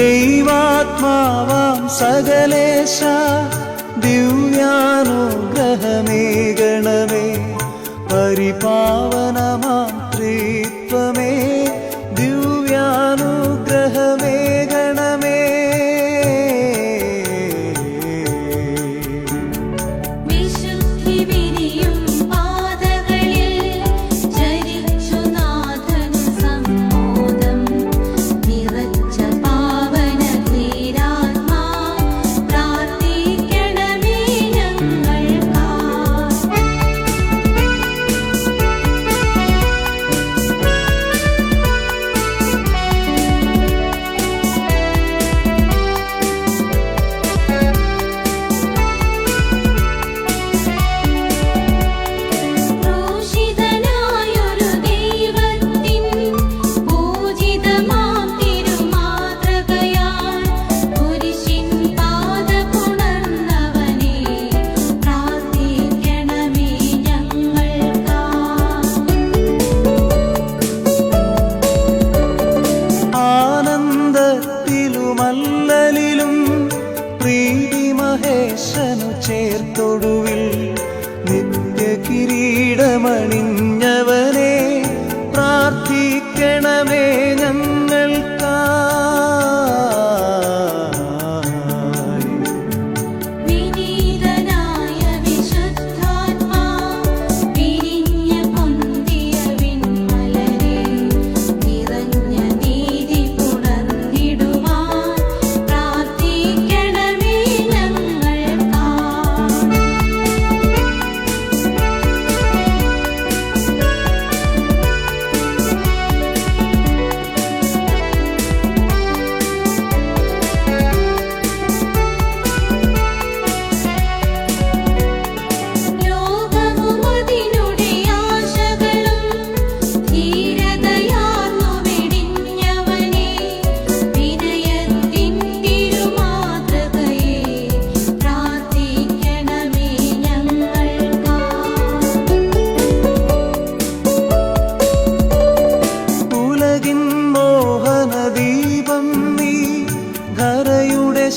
ദൈവാത്മാവാം സകലേശ ദിവ്യാനുഗ്രഹമേ ഗണമേ പരിപാവ রে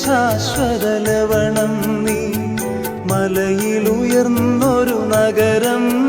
ശാശ്വത ലവണം നീ. മലയിലുയർന്നൊരു നഗരം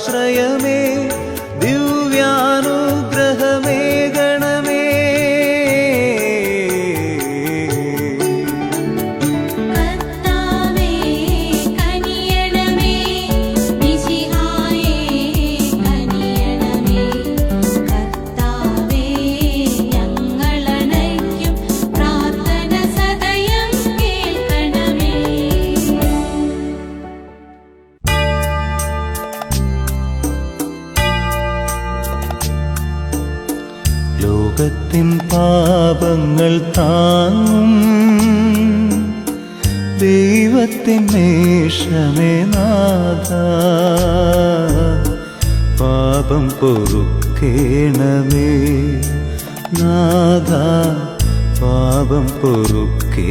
ആശ്രയമേ. പാപങ്ങൾ താങ്ങും. ദൈവത്തിൻ മേഷമേ നാഥ. പാപം പൊറുക്കേണമേ നാഥ. പാപം പൊറുക്കേണമേ.